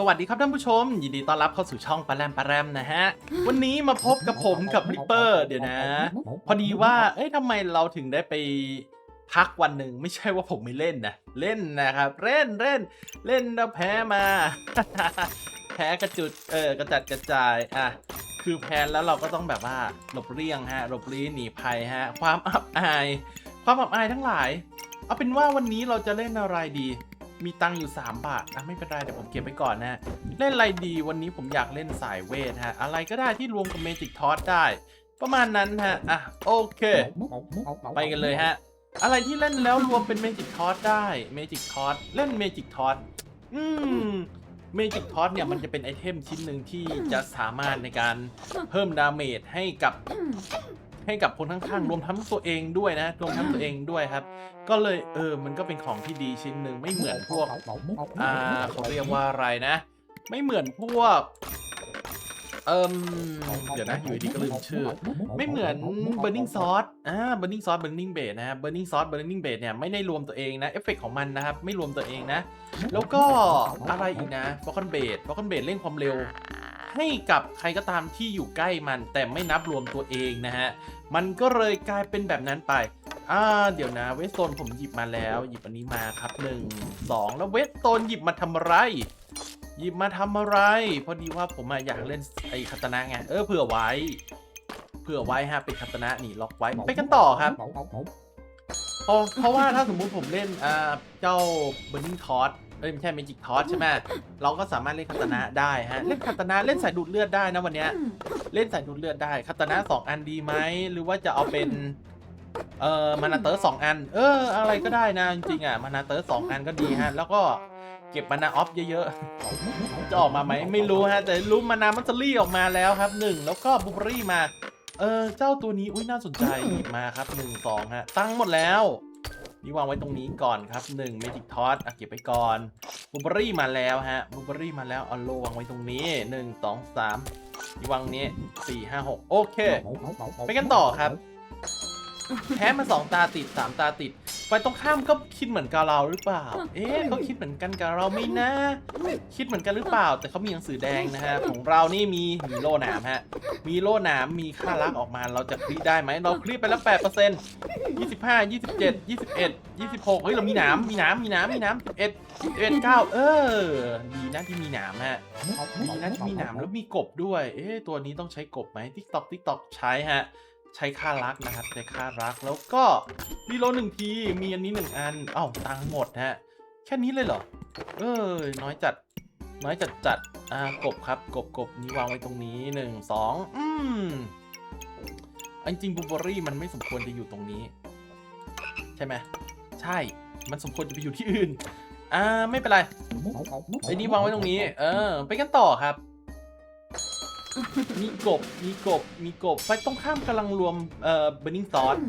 สวัสดีครับท่านผู้ชม ยินดีต้อนรับเข้าสู่ช่องปลาแรมปลาแรมนะฮะ วันนี้มาพบกับผมกับริปเปอร์เดี๋ยวนะ พอดีว่า เอ้ยทำไมเราถึงได้ไปพักวันหนึ่งไม่ใช่ว่าผมไม่เล่นนะ เล่นนะครับ เล่นเล่น เล่นแล้วแพ้มา แพ้กระจุดเออกระจัดกระจายอะคือแพ้แล้วเราก็ต้องแบบว่าหลบเลี่ยงฮะหลบลี้หนีภัยฮะ ความอับอาย ความอับอายทั้งหลายเอาเป็นว่าวันนี้เราจะเล่นอะไรดี มีตังอยู่ 3 บาทอะไม่เป็นไร เดี๋ยวผมเก็บไว้ก่อนนะเล่นอะไรดีวันนี้ผมอยากเล่นสายเวทฮะ อะไรก็ได้ที่รวมกับเมจิกทอสได้ ประมาณนั้นฮะ อะ โอเค ไปกันเลยฮะ อะไรที่เล่นแล้วรวมเป็นเมจิกทอสได้เมจิกทอสเล่นเมจิกทอสอืมเมจิกทอสเนี่ยมันจะเป็นไอเทมชิ้นหนึ่งที่จะสามารถในการเพิ่มดาเมจให้กับ ให้กับคนข้างๆ รวมทั้งตัวเองด้วยนะ รวมทั้งตัวเองด้วยครับ ก็เลยเออ มันก็เป็นของที่ดีชิ้นหนึ่งไม่เหมือนพวก อ่าเขาเรียกว่าอะไรนะ ไม่เหมือนพวก เอิมเดี๋ยวนะอยู่ดีก็ลืมชื่อ ไม่เหมือน Burning Sauce อ่า Burning Sauce Burning Base นะ Burning Sauce Burning Base เนี่ยไม่ได้รวมตัวเองนะเอฟเฟกของมันนะครับ ไม่รวมตัวเองนะ แล้วก็อะไรอีกนะ Falcon Base Falcon Base เร่งความเร็วให้กับใครก็ตามที่อยู่ใกล้มันแต่ไม่นับรวมตัวเองนะฮะ มันก็เลยกลายเป็นแบบนั้นไป อ่า เดี๋ยวนะ เวสโตนผมหยิบมาแล้ว หยิบอันนี้มาครับหนึ่งสองแล้วเวสโตนหยิบมาทำอะไร หยิบมาทำอะไร พอดีว่าผมอะอยากเล่นไอ้คาตนะไง เออเผื่อไว้ เผื่อไว้ฮะเป็นคาตนะนี่ล็อกไว้ ไปกันต่อครับเพราะเพราะว่าถ้าสมมุติผมเล่นอ่าเจ้า Burning t o s เอ้ยไม่ใช่ Magic t o s ใช่ไหมเราก็สามารถเล่นคาตนะได้ฮะเล่นคาตนะเล่นสายดูดเลือดได้นะวันเนี้ยเล่นสายดูดเลือดได้คาตานะสองอันดีไหมหรือว่าจะเอาเป็นเอ่อมานาเตอร์สองอัน เออ อะไรก็ได้นะจริงๆอะมานาเตอร์สองอันก็ดีฮะ แล้วก็เก็บมานาออฟเยอะๆจะออกมาไหมไม่รู้ฮะ แต่รู้มานามัตเตอรี่ออกมาแล้วครับหนึ่งแล้วก็บูเบอรี่มา เออเจ้าตัวนี้อุ้ยน่าสนใจหยิบมาครับหนึ่งสองฮะ ตั้งหมดแล้ว นี่วางไว้ตรงนี้ก่อนครับหนึ่งเมจิกทอสอะเก็บไว้ก่อนบูเบอรี่มาแล้วฮะบูเบอรี่มาแล้วเอาโลวางไว้ตรงนี้หนึ่งสองสามนี่วังนี้สี่ห้าหกโอเค ไปกันต่อครับ แพ้มาสองตาติดสามตาติด ไปตรงข้ามก็คิดเหมือนกับเราหรือเปล่า เอ๊ะเขาคิดเหมือนกันกับเราไหม่นะ คิดเหมือนกันหรือเปล่า แต่เขามีหนังสือแดงนะฮะ ของเรานี่มีมีโล่หนามฮะ มีโล่หนามมีค่ารักออกมา เราจะคลิกได้ไหม เราคลิกไปแล้วแปดเปอร์เซ็นต์ยี่สิบห้ายี่สิบเจ็ดยี่สิบเอ็ดยี่สิบหกเฮ้ย เรามีหนามมีหนามมีหนามมีหนามสิบเอ็ดสิบเอ็ดเก้าเออ ดีนะที่มีหนามฮะ ดีนะที่มีหนามแล้วมีกบด้วย เอ๊ะ ตัวนี้ต้องใช้กบไหมทิกตอกทิกตอกใช้ฮะ ใช้ค่ารักนะครับ ใช้ค่ารักแล้วก็รีโหลดหนึ่งที มีอันนี้หนึ่งอัน เอ้าตังหมดฮะ แค่นี้เลยเหรอ เออน้อยจัด น้อยจัดจัดอ่ากบครับ กบกบนี้วางไว้ตรงนี้หนึ่งสองอืมอันจริงบูเบอรี่มันไม่สมควรจะอยู่ตรงนี้ ใช่ไหมใช่ มันสมควรจะไปอยู่ที่อื่น อ่าไม่เป็นไรไอ้นี่วางไว้ตรงนี้ เออ ไปกันต่อครับ มีกบ มีกบ มีกบไฟตรงข้ามกำลังรวมเอ่อ burning sauce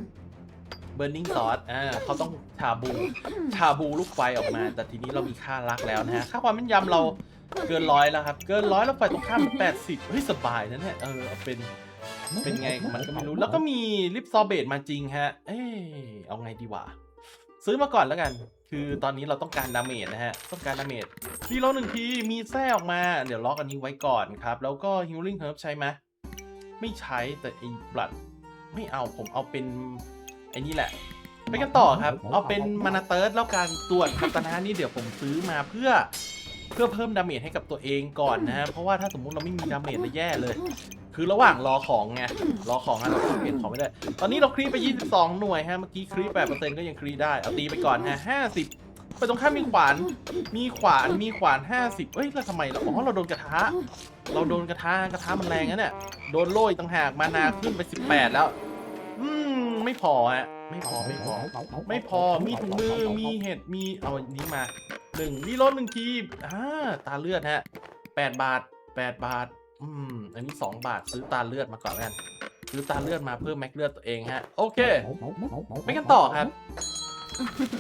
burning sauce อ่าเขาต้องชาบูชาบูลูกไฟออกมา แต่ทีนี้เรามีค่ารักแล้วนะฮะ ค่าความแม่นยำเราเกินร้อยแล้วครับ เกินร้อยแล้วไฟตรงข้ามแปดสิบเฮ้ยสบายนะเนี่ย เออเป็น เป็นไงของมันก็ไม่รู้ แล้วก็มีลิปซอเบตมาจริงฮะ เอ๊ะเอาไงดีวะ ซื้อมาก่อนแล้วกัน คือตอนนี้เราต้องการดาเมจนะฮะ ต้องการดาเมจรีโหลดหนึ่งทีมีแท้ออกมา เดี๋ยวล็อกอันนี้ไว้ก่อนครับ แล้วก็ healing herb ใช้ไหมไม่ใช้แต่ไอ้บลัดไม่เอาผมเอาเป็นไอ้นี่แหละ ไปกันต่อครับ เอาเป็นมานาเติร์ดแล้วการตรวจคาตานานี่เดี๋ยวผมซื้อมาเพื่อเพื่อเพิ่มดาเมจให้กับตัวเองก่อนนะฮะ เพราะว่าถ้าสมมุติเราไม่มีดาเมจเลยแย่เลย คือระหว่างรอของไงรอของฮะเราเปลี่ยนของไม่ได้ ตอนนี้เราครีไป 22 หน่วยฮะเมื่อกี้ครี8%ก็ยังครีได้เอาตีไปก่อนฮะ50 ไปตรงข้ามมีขวาน มีขวานมีขวาน 50เอ้ยแล้วทำไมเราอ๋อเราโดนกระทะ เราโดนกระทะกระทะมันแรงนะเนี่ยโดนโล่ยต่างหากมานาขึ้นไป 18 แล้ว อืมไม่พอฮะไม่พอไม่พอ ไม่พอมีถุงมือมีเห็ดมีเอาอันนี้มาหนึ่งรีโหลดหนึ่งทีอ่าตาเลือดฮะแปดบาทแปดบาท อืม อันนี้สองบาทซื้อตาเลือดมาก่อนแล้วกันซื้อตาเลือดมาเพิ่มแม็กเลือดตัวเองฮะ โอเค ไปกันต่อครับ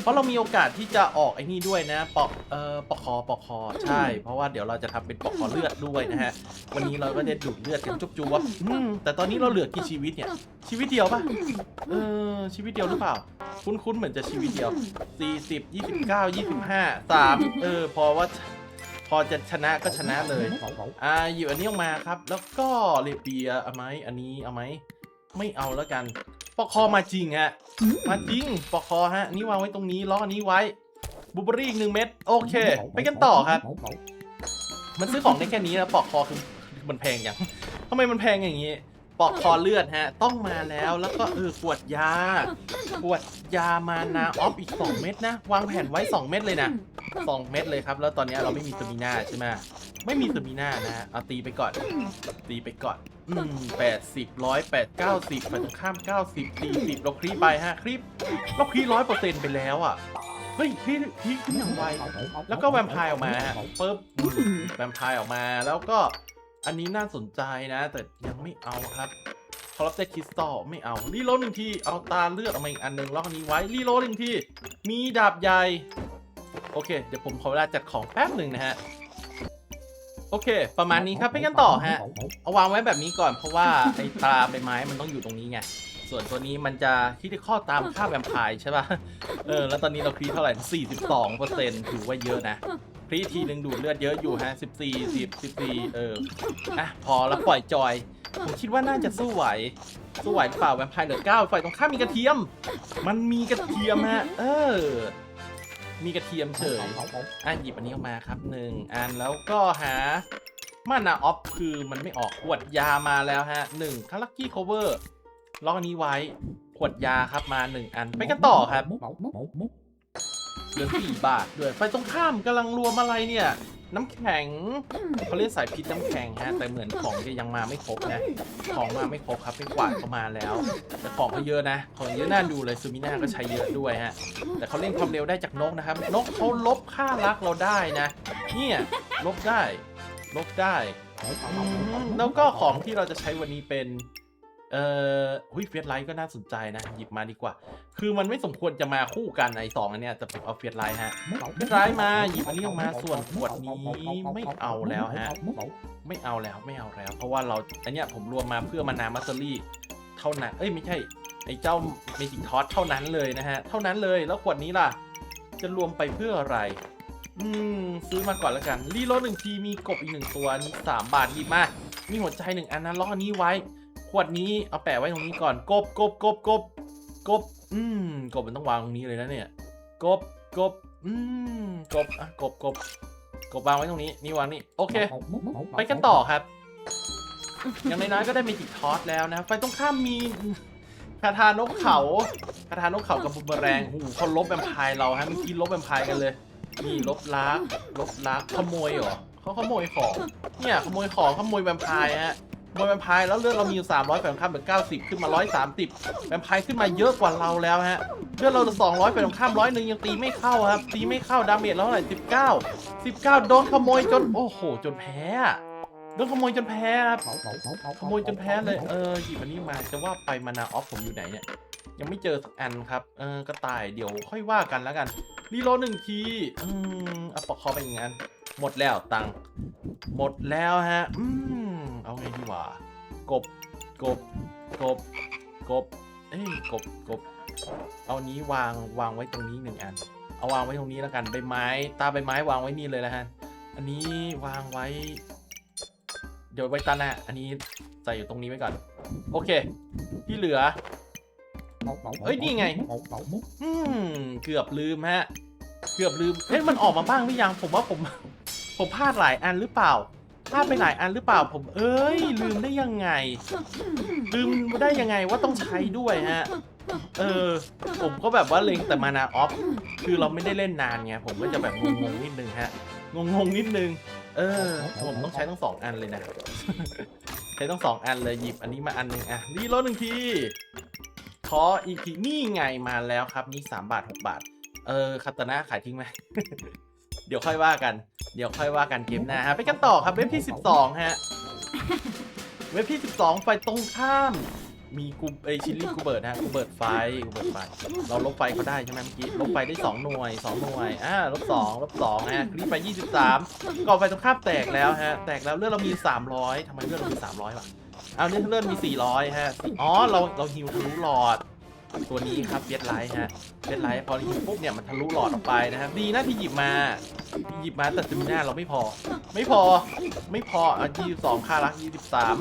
เพราะเรามีโอกาสที่จะออกไอ้นี่ด้วยนะ ปอกเอ่อปอกคอปอกคอใช่ เพราะว่าเดี๋ยวเราจะทำเป็นปอกคอเลือดด้วยนะฮะ วันนี้เราก็จะดูดเลือดกันจุ๊บจูบแต่ตอนนี้เราเหลือกี่ชีวิตเนี่ย ชีวิตเดียวปะเออชีวิตเดียวหรือเปล่า คุ้นๆเหมือนจะชีวิตเดียว40 29 25 3เออพอว่า พอจะชนะก็ชนะเลยอ่าหยิบอันนี้ออกมาครับ แล้วก็เลเปียเอาไหมอันนี้เอาไหมไม่เอาแล้วกันปอกคอมาจริงฮะมาจริงปอกคอฮะอันนี่วางไว้ตรงนี้ล้ออันนี้ไว้บูเบอรี่อีกหนึ่งเม็ดโอเค ไปกันต่อครับ มันซื้อของได้แค่นี้นะปอกคอคือมันแพงอย่างทำไมมันแพงอย่างนี้ ปอกคอเลือดฮะ ต้องมาแล้วแล้วก็เออขวดยา ขวดยามานาออฟอีก 2 เม็ดนะ วางแผนไว้ 2 เม็ดเลยนะ 2 เม็ดเลยครับ แล้วตอนนี้เราไม่มีสมินาใช่ไหมไม่มีสมินานะฮะเอาตีไปก่อน ตีไปก่อนอืมแปดสิบร้อยแปดเก้าสิบไปตรงข้ามเก้าสิบสี่สิบเราคลีไปฮะคลิปเราคลีร้อยเปอร์เซ็นต์ไปแล้วอะเฮ้ยคลีคลีขึ้นอย่างไวแล้วก็แวมไพร์ออกมาฮะปึ๊บแวมไพร์ออกมาแล้วก็ อันนี้น่าสนใจนะ แต่ยังไม่เอาครับคอร์รัปเตคริสตัลไม่เอา รีโหลดหนึ่งที เอาตาเลือดออกมาอีกอันหนึ่งแล้วอันนี้ไว้ รีโหลดหนึ่งที มีดาบใหญ่ โอเค เดี๋ยวผมขอเวลาจัดของแป๊บหนึ่งนะฮะ โอเค ประมาณนี้ครับไปกันต่อฮะ เอาวางไว้แบบนี้ก่อน เพราะว่าไอ้ตาใบไม้มันต้องอยู่ตรงนี้ไง ส่วนตัวนี้มันจะคิดข้อตามค่าแวมไพร์ใช่ป่ะ เออ แล้วตอนนี้เราคีเท่าไหร่ 42เปอร์เซ็นต์ถือว่าเยอะนะ ครีทีหนึ่งดูดเลือดเยอะอยู่ฮะ14 10 14เอออะพอแล้วปล่อยจอย ผมคิดว่าน่าจะสู้ไหว สู้ไหวหรือเปล่าแวมไพร์เหลือ9ฝ่ายตรงข้ามมีกระเทียม มันมีกระเทียมฮะ เออ มีกระเทียมเฉยอะหยิบอันนี้ออกมาครับหนึ่งอันแล้วก็หามานาออฟคือมันไม่ออกขวดยามาแล้วฮะหนึ่งคาลักกี้โคเวอร์ล็อกอันนี้ไว้ขวดยาครับมาหนึ่งอันไปกันต่อครับ เหลือสี่บาทด้วย ไปตรงข้ามกำลังรวมอะไรเนี่ย น้ำแข็งเขาเรียกสายพิษน้ำแข็งฮะ แต่เหมือนของจะยังมาไม่ครบนะ ของมาไม่ครบครับไปกวาดเข้ามาแล้ว แต่ของเขาเยอะนะ ของเยอะน่าดูเลยซูมิน่าก็ใช้เยอะด้วยฮะ แต่เขาเล่นความเร็วได้จากนกนะครับ นกเขาลบค่ารักเราได้นะ เนี่ยลบได้ ลบได้ แล้วก็ของที่เราจะใช้วันนี้เป็น เอ่อหุ้ยเฟียสไลท์ก็น่าสนใจนะ หยิบมาดีกว่า คือมันไม่สมควรจะมาคู่กันไอสองอันเนี้ยแต่ผมเอาเฟียสไลท์ฮะเฟียสไลท์มาหยิบอันนี้ออกมาส่วนขวดนี้ไม่เอาแล้วฮะไม่เอาแล้วไม่เอาแล้ว เพราะว่าเราอันเนี้ยผมรวมมาเพื่อมานามัตเตอรี่ เท่านั้น เอ้ยไม่ใช่ไอ้เจ้าเมจิกทอสเท่านั้นเลยนะฮะ เท่านั้นเลยแล้วขวดนี้ล่ะ จะรวมไปเพื่ออะไร อืมซื้อมาก่อนแล้วกันรีโหลดหนึ่งทีมีกบอีกหนึ่งตัวนี่สามบาทหยิบมามีหัวใจหนึ่งอันนะล็อกอันนี้ไว้ ขวดนี้เอาแปะไว้ตรงนี้ก่อนกบกบกบกบกบอืมกบมันต้องวางตรงนี้เลยนะเนี่ยกบกบอืมกบอะกบกบกบวางไว้ตรงนี้นี่วางนี่โอเค ไปกันต่อครับอย่างน้อยๆก็ได้เมจิกทอสแล้วนะไฟตรงข้ามมีคาทานกเขาคาทานกเขากับบุมเบแรงหูเขาลบแวมไพร์เราฮะเมื่อกี้ลบแวมไพร์กันเลยนี่ลบล้างลบล้างขโมยเหรอเขาขโมยของเนี่ยขโมยของขโมยแวมไพร์ฮะ ขโมยแวมไพร์แล้วเลือดเรามีอยู่300แฝงข้ามเหลือ90 ขึ้นมา 130แวมไพร์ขึ้นมาเยอะกว่าเราแล้วฮะเลือดเรา200แฝงข้ามร้อยหนึ่งยังตีไม่เข้าครับตีไม่เข้าดาเมจเราเท่าไหร่19 19 โดนขโมยจนโอ้โห จนแพ้โดนขโมยจนแพ้ครับขโมยจนแพ้เลยเออหยิบอันนี้มาจะว่าไปมานาออฟผมอยู่ไหนเนี่ยยังไม่เจอสักอันครับเออกระต่ายเดี๋ยวค่อยว่ากันแล้วกันรีโหลหนึ่งทีอืมเอาปอกคอไปอย่างนั้นหมดแล้วตังค์หมดแล้วฮะอืม เอาไงดีวะกบ กบ กบ กบ เอ้ย กบ กบ เอานี้วางวางไว้ตรงนี้หนึ่งอัน เอาวางไว้ตรงนี้แล้วกัน ใบไม้ ตาใบไม้วางไว้นี่เลยแล้วฮะ อันนี้วางไว้ เดี๋ยวไว้ตาหน้าอันนี้ใส่อยู่ตรงนี้ไว้ก่อน โอเค ที่เหลือเอ้ยนี่ไงอืมเกือบลืมฮะ เกือบลืมเอ๊ะมันออกมาบ้างหรือยัง ผมว่าผม ผมพลาดหลายอันหรือเปล่า พลาดไปหลายอันหรือเปล่าผม เอ้ย ลืมได้ยังไง ลืมได้ยังไงว่าต้องใช้ด้วยฮะ เออ ผมก็แบบว่าเล็งแต่มานาออฟ คือเราไม่ได้เล่นนานไง ผมก็จะแบบงงๆนิดนึงฮะ งงๆนิดนึง เออ ผมต้องใช้ทั้งสองอันเลยนะ ใช้ทั้งสองอันเลยหยิบอันนี้มาอันหนึ่งอะรีโหลดหนึ่งที ขออีกทีนี่ไงมาแล้วครับ นี่สามบาทหกบาท เออคาตานะขายทิ้งไหม เดี๋ยวค่อยว่ากัน เดี๋ยวค่อยว่ากันเกมหน้าฮะไปกันต่อครับเว็บที่สิบสองฮะ เว็บที่สิบสองไฟตรงข้าม มีกูไอชิลลี่กูเบิร์ดฮะกูเบิร์ดไฟกูเบิร์ดไฟ เราลบไฟเขาได้ใช่ไหมเมื่อกี้ ลบไฟได้ 2 หน่วย 2 หน่วย อ่า ลบ2ลบ2ฮะคลิปไป 23ก่อไฟตรงข้ามแตกแล้วฮะ แตกแล้วเลือดเรามี 300ทำไมเลือดเรามี 300วะเอาเลือดเลือดมี 400 ฮะ อ๋อ เราเราฮิวทะลุหลอด ตัวนี้ครับเบียดไลท์ฮะเบียดไลท์พอหยิบปุ๊บเนี่ยมันทะลุหลอดออกไปนะครับดีนะที่หยิบมาหยิบมาแต่ซิมิน่าเราไม่พอ ไม่พอไม่พออะยี่สองค่ารักยี่สิบสาม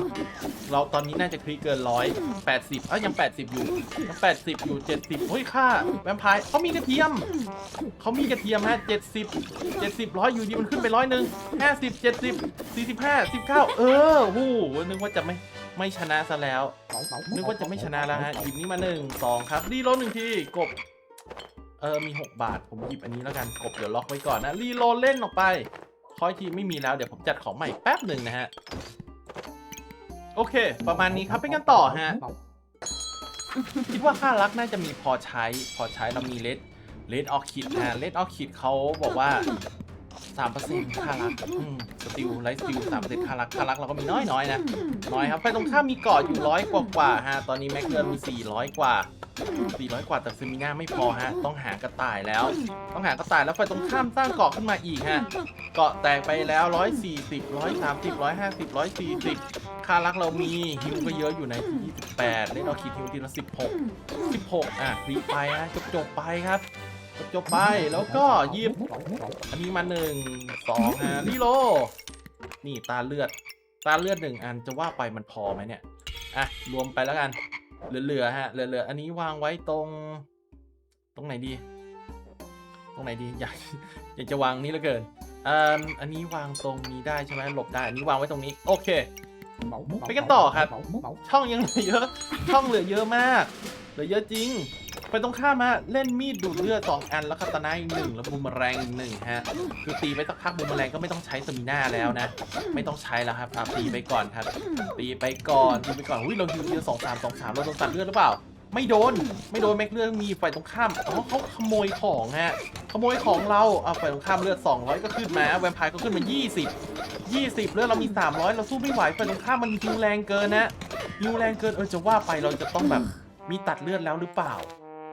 เราตอนนี้น่าจะคลิกเกินร้อยแปดสิบอะยังแปดสิบอยู่ยังแปดสิบอยู่เจ็ดสิบเฮ้ยค่าแวมไพร์เขามีกระเทียมเขามีกระเทียมฮะเจ็ดสิบเจ็ดสิบร้อยอยู่ดีมันขึ้นไปร้อยหนึ่งห้าสิบเจ็ดสิบสี่สิบห้าสิบเก้าเออโอ้นึกว่าจะไม่ ไม่ชนะซะแล้ว นึกว่าจะไม่ชนะแล้วฮะ หยิบนี้มาหนึ่งสองครับ รีโหลดหนึ่งทีกบ เออ มี 6 บาท ผมหยิบอันนี้แล้วกัน กบเดี๋ยวล็อกไว้ก่อนนะ รีโหลดเล่นออกไป คอยทีไม่มีแล้ว เดี๋ยวผมจัดของใหม่แป๊บหนึ่งนะฮะ โอเค ประมาณนี้ครับไปกันต่อฮะ คิดว่าค่ารักน่าจะมีพอใช้ พอใช้เรามีเลดเลดออคิดนะเลดออคิดเขาบอกว่า 3%ค่ารักอืมสติลไลท์สติล3%ค่ารักค่ารักเราก็มีน้อยน้อยนะ น้อยครับไฟตรงข้ามมีเกาะอยู่ร้อยกว่ากว่าฮะ ตอนนี้แม็กเกิลมี400กว่า400กว่าแต่ซิมิน่าไม่พอฮะ ต้องหากระต่ายแล้ว ต้องหากระต่ายแล้วไฟตรงข้ามสร้างเกาะขึ้นมาอีกฮะ เกาะแตกไปแล้ว140 130 150 140ค่ารักเรามีฮิวก็เยอะอยู่ในที่28เล่นเอาคิดฮิวทีละ16 16อะคลีไปฮะจบจบไปครับ จบไปแล้วก็ยิบอันนี้มาหนึ่งสองฮะรีโล นี่ตาเลือด ตาเลือดหนึ่งอันจะว่าไปมันพอไหมเนี่ย อะ รวมไปแล้วกัน เหลือๆฮะ เหลือๆอันนี้วางไว้ตรง ตรงไหนดี ตรงไหนดี อยากอยากจะวางนี้เหลือเกินอ่าอันนี้วางตรงนี้ได้ใช่ไหมหลบได้ อันนี้วางไว้ตรงนี้ โอเค ไปกันต่อครับ ช่องยังเหลือเยอะ ช่องเหลือเยอะมาก เหลือเยอะจริง ไปตรงข้ามฮะเล่นมีดดูดเลือดสองอันแล้วคาตานาอีกหนึ่งแล้วบูมเมแรงหนึ่งฮะคือตีไปสักพักบูมเมแรงก็ไม่ต้องใช้สมิน่าแล้วนะ ไม่ต้องใช้แล้วครับตีไปก่อนครับ ตีไปก่อนตีไปก่อนอุ้ยเราฮิวทีละสองสามสองสามเราโดนตัดเลือดหรือเปล่า ไม่โดนไม่โดนแม็กเลือดมีฝ่ายตรงข้ามอ๋อเขาขโมยของฮะขโมยของเราเอาฝ่ายตรงข้ามเลือด 200 ก็ขึ้นมาแวมไพร์ก็ขึ้นมา 20 20 เลือดเรามี 300 เราสู้ไม่ไหวฝ่ายตรงข้ามมันฮิวแรงเกินนะฮิวแรงเกินเออจะว่าไปเราจะต้องแบบมีตัดเลือดแล้วหรือเปล่า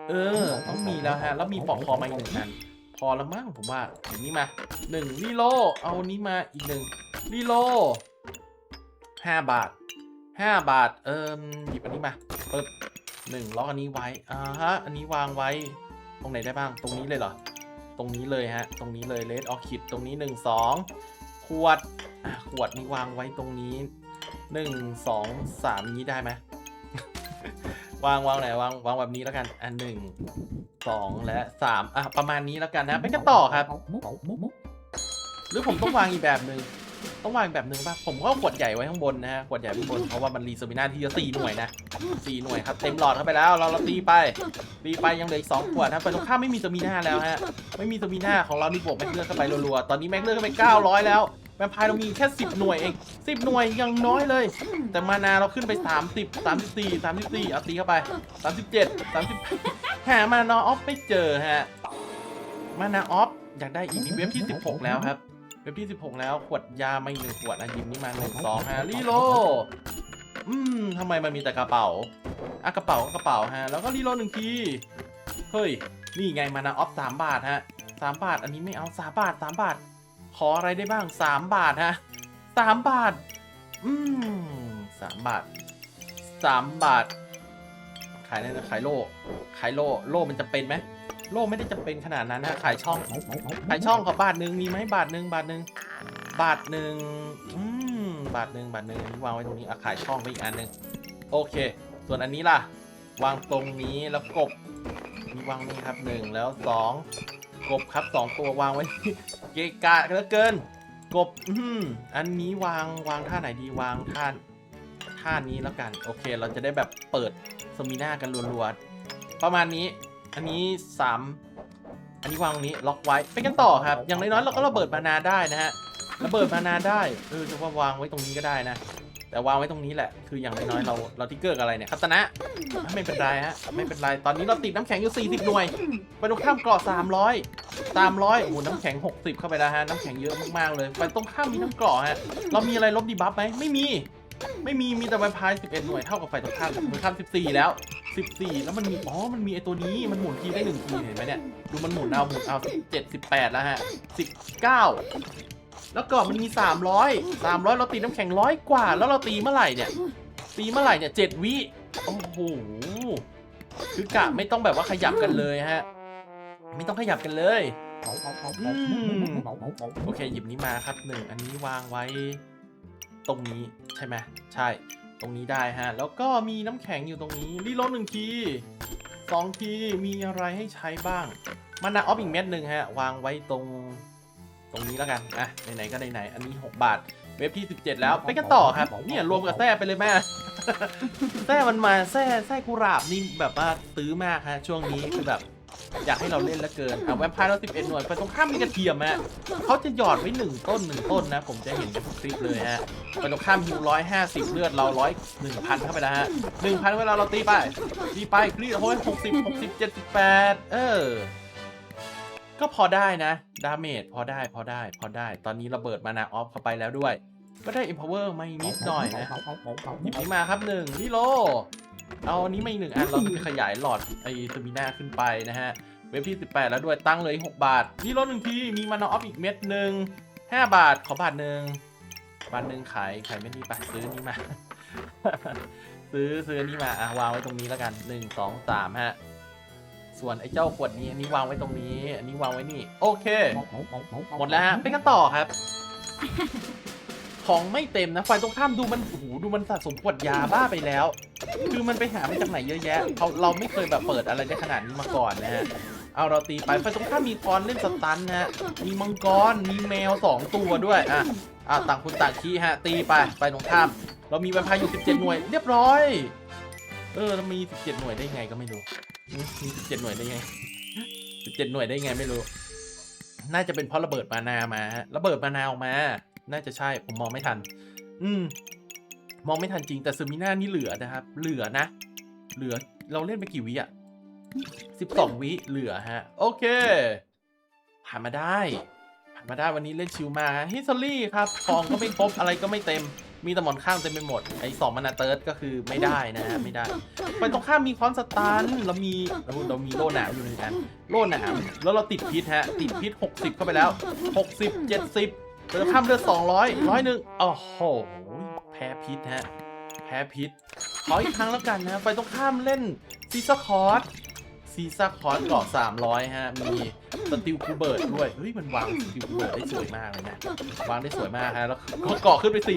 เออ ต้องมีแล้วฮะ แล้วมีปอกคอมาอีกหนึ่งอันพอละมั้งผมว่าอย่างนี้มาหนึ่งรีโลเอาอันนี้มาอีกหนึ่งรีโลห้าบาทห้าบาท เอิมหยิบอันนี้มาปึ๊บหนึ่งล็อกอันนี้ไว้อ่าฮะอันนี้วางไว้ ตรงไหนได้บ้างตรงนี้เลยเหรอ ตรงนี้เลยฮะ ตรงนี้เลยเลดออคิดตรงนี้หนึ่งสองขวดอะขวดนี้วางไว้ตรงนี้หนึ่งสองสามนี้ได้ไหม วางวางไหนวางวางแบบนี้แล้วกัน อันหนึ่งสองและสามอะประมาณนี้แล้วกันนะไปกันต่อครับ หรือผมต้องวางอีกแบบหนึ่งต้องวางแบบหนึ่งป่ะผมก็ขวดใหญ่ไว้ข้างบนนะฮะขวดใหญ่ข้างบนเพราะว่ามันรีเซอร์มิน่าที่จะสี่หน่วยนะสี่หน่วยครับเต็มหลอดเข้าไปแล้วเราเราตีไปตีไปยังเหลืออีกสองขวดนะไปตรงข้ามไม่มีเซอร์มิน่าแล้วฮะไม่มีเซอร์มิน่าของเรานี่บวกแม็กเลือดเข้าไปรัวๆตอนนี้แม็กเลือดเข้าไป900แล้ว แวมไพร์เรามีแค่10หน่วยเอง10หน่วยยังน้อยเลย แต่มานาเราขึ้นไป 30 34 34เอาตีเข้าไป 37 30หามานาออฟไม่เจอฮะมานาออฟอยากได้อีกนี่เว็บที่ 16 แล้วครับเว็บที่ 16 แล้วขวดยาไมาอีกหนึ่งขวดอะหยิบนี่มาหนึ่งสองฮะรีโลอืมทำไมมันมีแต่กระเป๋าอะกระเป๋าก็กระเป๋าฮะแล้วก็รีโลหนึ่งทีเฮ้ยนี่ไงมานาออฟสามบาทฮะสามบาทอันนี้ไม่เอาสามบาทสามบาท ขออะไรได้บ้างสามบาทฮะสามบาท อืมสามบาทสามบาท ขายได้นะขายโล่ ขายโล่ โล่มันจะเป็นไหม โล่ไม่ได้จะเป็นขนาดนั้นนะขายช่อง ขายช่องขอบาทหนึ่งมีไหมบาทหนึ่งบาทหนึ่งบาทหนึ่งอืมบาทหนึ่งบาทหนึ่งอันนี้วางไว้ตรงนี้อะขายช่องไปอีกอันหนึ่งโอเค ส่วนอันนี้ล่ะ วางตรงนี้แล้วกบนี่วางนี่ครับหนึ่งแล้วสอง กบครับสองตัววางไว้เกะกะเหลือเกิน กบอืมอันนี้วางวางท่าไหนดีวางท่าท่านี้แล้วกัน โอเค เราจะได้แบบเปิดสมิน่ากันรัวๆประมาณนี้อันนี้สามอันนี้วางตรงนี้ล็อกไว้ไปกันต่อครับ อย่างน้อยๆเราก็ระเบิดมานาได้นะฮะระเบิดมานาได้เออจะว่าวางไว้ตรงนี้ก็ได้นะ แต่วางไว้ตรงนี้แหละ คืออย่างน้อยๆเราเราทิกเกอร์กับอะไรเนี่ยคัตนะ ไม่เป็นไรฮะ ไม่เป็นไร ตอนนี้เราติดน้ำแข็งอยู่ 40 หน่วย ไปตรงข้ามเกาะ 300 300โอ้โหน้ำแข็ง 60 เข้าไปแล้วฮะ น้ำแข็งเยอะมากๆเลย ไปตรงข้ามมีน้ำเกราะฮะ เรามีอะไรลบดีบัฟไหมไม่มี ไม่มี มีแต่แวพร์11 หน่วย เท่ากับไฟตรงข้ามตรงข้าม 14 แล้ว 14 แล้วมันมี อ๋อ มันมีไอตัวนี้ มันหมุนทีได้1ทีเห็นไหมเนี่ย ดูมันหมุนเอาหมุนเอา17 18 แล้วฮะ 19 แล้วก็มันมี 300 300 เราตีน้ำแข็งร้อยกว่า แล้วเราตีเมื่อไหร่เนี่ย ตีเมื่อไหร่เนี่ย7วิโอ้โหคือกะไม่ต้องแบบว่าขยับกันเลยฮะ ไม่ต้องขยับกันเลยโอเคหยิบนี้มาครับหนึ่งอันนี้วางไว้ ตรงนี้ใช่ไหมใช่ ตรงนี้ได้ฮะ แล้วก็มีน้ำแข็งอยู่ตรงนี้รีโหลดหนึ่งทีสองทีมีอะไรให้ใช้บ้างมานาออฟอีกเม็ดหนึ่งฮะ วางไว้ตรง รงนี้แล้วกันอะไหนๆก็ไหนๆอันนี้ 6 บาท เว็บที่ 17 แล้วไปกันต่อครับเนี่ยรวมกับแท้ไปเลยแม่แท้มันมาแท้แท้กุหลาบนี่แบบว่าตื้อมากฮะช่วงนี้คือแบบอยากให้เราเล่นลือเกินอะแวมไพร์เรา11หน่วยไปตรงข้ามมีกระเทียมฮะเขาจะหยอดไว้หนึ่งต้นหนึ่งต้นนะ ผมจะเห็นกันทุกคลิปเลยฮะไปตรงข้ามฮิวร้อยห้าสิบเลือดเราร้อยหนึ่งพันเข้าไปแล้วฮะหนึ่งพันเวลาเราตีไปตีไปคลีโอ้ยหกสิบหกสิบเจ็ดสิบแปดเออ ก็พอได้นะ ดาเมจพอได้พอได้พอได้ ตอนนี้ระเบิดมานาออฟเข้าไปแล้วด้วย ก็ได้ empower มาอีกนิดหน่อยนะหยิบนี้มาครับหนึ่งนี่โล เอาอันนี้มาอีกหนึ่งอันเราจะไปขยายหลอดไอสมิน่าขึ้นไปนะฮะ เว็บที่ 18 แล้วด้วยตั้งเลย 6 บาท นี่ลดหนึ่งทีมีมานาออฟอีกเม็ดหนึ่ง5 บาทขอบาทหนึ่งบาทหนึ่งขายขายเม็ดนี้ไปซื้อนี่มา ซื้อซื้อนี่มาอะวางไว้ตรงนี้แล้วกัน1 2 3ฮะ ส่วนไอ้เจ้าขวดนี้อันนี้วางไว้ตรงนี้ อันนี้วางไว้นี่ โอเค หมดแล้วฮะไปกันต่อครับ ของไม่เต็มนะไฟตรงข้ามดูมันโอ้โหดูมันสะสมขวดยาบ้าไปแล้ว คือมันไปหามาจากไหนเยอะแยะเขาเราไม่เคยแบบเปิดอะไรได้ขนาดนี้มาก่อนนะฮะเอาเราตีไปไฟตรงข้ามมีกรเล่นสตันนะฮะมีมังกรมีแมวสองตัวด้วยอะอะต่างคนต่างขี้ฮะ ตีไปไปตรงข้าม เรามีแวมไพร์อยู่ 17 หน่วย เรียบร้อย เออเรามี17หน่วยได้ไงก็ไม่รู้อืมมี17หน่วยได้ไง17หน่วยได้ไงไม่รู้ น่าจะเป็นเพราะระเบิดมานามาฮะระเบิดมานาออกมา น่าจะใช่ผมมองไม่ทัน อืม มองไม่ทันจริงแต่ซูมิน่านี่เหลือนะครับ เหลือนะ เหลือเราเล่นไปกี่วิอะสิบสองวิเหลือฮะ โอเค ผ่านมาได้ ผ่านมาได้วันนี้เล่นชิวมาฮิสซอรี่ครับทองก็ไม่ครบอะไรก็ไม่เต็ม มีแต่หมอนข้างเต็มไปหมด ไอ้สองมานาเติร์ดก็คือไม่ได้นะฮะไม่ได้ไปตรงข้ามมีคอนสตันเรามีเราเรามีโล่หนามอยู่หนึ่งอันโล่หนามแล้วเราติดพิษฮะ ติดพิษ 60 เข้าไปแล้ว 60 70ไปตรงข้ามเลือด200ร้อยหนึ่งโอ้โหแพ้พิษฮะแพ้พิษขออีกครั้งแล้วกันนะ ไปตรงข้ามเล่นซีซ่าคอร์ส ซีซ่าคอร์สเกาะ300 ฮะ มีสติลคูเบิร์ดด้วย เฮ้ย มันวางสติลคูเบิร์ดได้สวยมากเลยนะ วางได้สวยมากฮะ แล้วก็เกาะขึ้นไป 400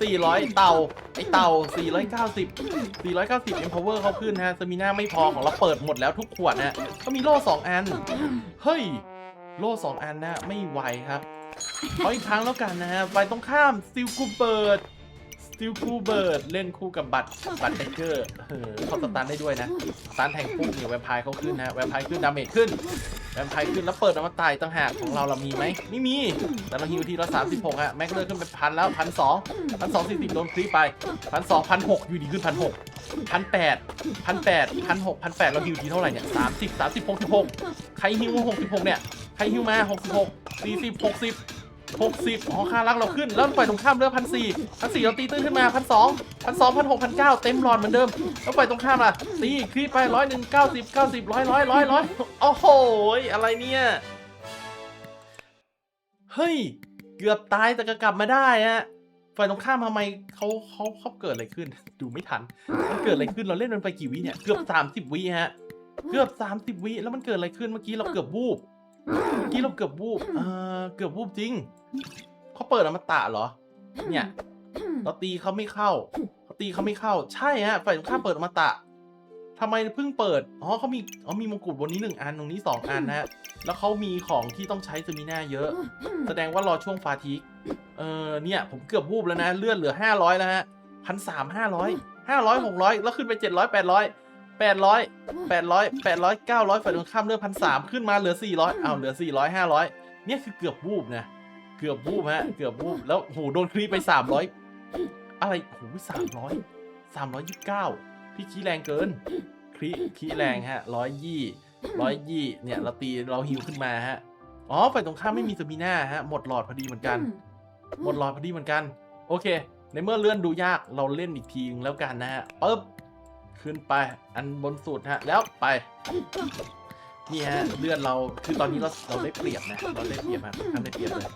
400 เต่า ไอเต่า 490 490 empower เขาขึ้นฮะสมิน่าไม่พอของเราเปิดหมดแล้วทุกขวดนะก็มีโล่ 2 อัน เฮ้ย โล่ 2 อันนะ ไม่ไหวครับขออีกครั้งแล้วกันนะฮะไปตรงข้ามสติลคูเบิร์ด สติลคูเบิร์ดเล่นคู่กับบัตรบัตรแดกเกอร์เออเขาสตาร์ทได้ด้วยนะสตาร์ทแทงปุ๊บเนี่ยแวมไพร์เขาขึ้นนะแวมไพร์ขึ้นดาเมจขึ้นแวมไพร์ขึ้นแล้วเปิดอมตะต่างหากของเราเรามีไหมไม่มี แต่เราฮิวทีละสามสิบหกอะแม็กเลือดขึ้นเป็นพันแล้วพันสองพันสองสี่สิบโดนคลีไปพันสองพันหกอยู่ดีขึ้นพันหกพันแปดพันแปดพันหกพันแปดเราฮิวทีเท่าไหร่เนี่ยสามสิบสามสิบหกสิบหกใครฮิวหกสิบหกเนี่ยใครฮิวมาหกสิบหกสี่สิบหกสิบ หกสิบอ๋อค่ารักเราขึ้น แล้วฝ่ายตรงข้ามเลือกพันสี่พันสี่เราตีตื้นขึ้นมาพันสองพันสองพันหกพันเก้าเต็มหลอดเหมือนเดิม แล้วฝ่ายตรงข้ามล่ะ ตีคลีไปร้อยหนึ่งเก้าสิบเก้าสิบร้อยร้อยร้อยร้อยโอ้โห อะไรเนี่ย เฮ้ย เกือบตายแต่ก็กลับมาได้ฮะฝ่ายตรงข้ามทำไมเขาเขาเขาเกิดอะไรขึ้น ดูไม่ทัน มันเกิดอะไรขึ้นเราเล่นมันไปกี่วิเนี่ย เกือบสามสิบวิฮะ เกือบสามสิบวิแล้วมันเกิดอะไรขึ้นเมื่อกี้เราเกือบวูบ เมื่อกี้เราเกือบวูบเออเกือบวูบจริง เขาเปิดอมตะเหรอ เนี่ยเราตีเขาไม่เข้าเขาตีเขาไม่เข้า ใช่ฮะ ฝ่ายตรงข้ามเปิดอมตะทำไมเพิ่งเปิด อ๋อเขามีอ๋อมีมงกุฎบนนี้หนึ่งอันตรงนี้สองอันนะฮะ แล้วเขามีของที่ต้องใช้ซมิน่าเยอะ แสดงว่ารอช่วงฟาทิก เออเนี่ย ผมเกือบวูบแล้วนะ เลื่อนเหลือห้าร้อยแล้วฮะพันสามห้าร้อยห้าร้อยหกร้อยแล้วขึ้นไปเจ็ดร้อยแปดร้อย แปดร้อยแปดร้อยแปดร้อยเก้าร้อยฝ่ายตรงข้ามเลื่อนพันสามขึ้นมาเหลือสี่ร้อยอ้าวเหลือสี่ร้อยห้าร้อยเนี่ยคือเกือบวูบนะเกือบวูบฮะ เกือบวูบแล้วโหโดนคลีไปสามร้อยอะไรโหสามร้อยสามร้อยยี่สิบเก้าพี่ขี้แรงเกินคลีขี้แรงฮะร้อยยี่ร้อยยี่เนี่ยเราตีเราฮิวขึ้นมาฮะอ๋อฝ่ายตรงข้ามไม่มีสมิน่าฮะหมดหลอดพอดีเหมือนกัน หมดหลอดพอดีเหมือนกัน โอเค ในเมื่อเลื่อนดูยากเราเล่นอีกทีนึงแล้วกันนะฮะปึ๊บ ขึ้นไปอันบนสุดฮะ แล้วไป นี่ฮะเลือดเราคือตอนนี้เราเราได้เปรียบนะเราได้เปรียบมากค่อนข้างได้เปรียบเลย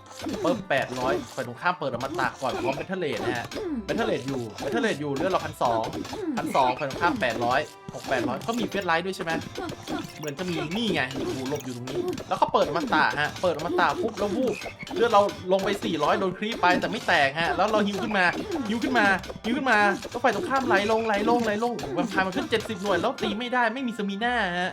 เพิ่มแปดร้อยฝ่ายตรงข้ามเปิดอมตะก่อนพร้อมเบทเทเลดนะฮะเบทเทเลดอยู่เบทเทเลดอยู่เลือดเราพันสองพันสองฝ่ายตรงข้ามแปดร้อยหกแปดร้อยเขามีเฟสไลท์ด้วยใช่ไหมเหมือนจะมีนี่ไงอยู่หลบอยู่ตรงนี้ แล้วเขาเปิดอมตะฮะเปิดอมตะปุ๊บแล้ววูบเลือดเราลงไป400โดนครีปไปแต่ไม่แตกฮะแล้วเราฮิวขึ้นมาฮิวขึ้นมาฮิวขึ้นมาก็ฝ่ายตรงข้ามไหลลงไหลลงไหลลงวมไพร์มันขึ้น70หน่วยแล้วตีไม่ได้ไม่มีสมีน่าฮะ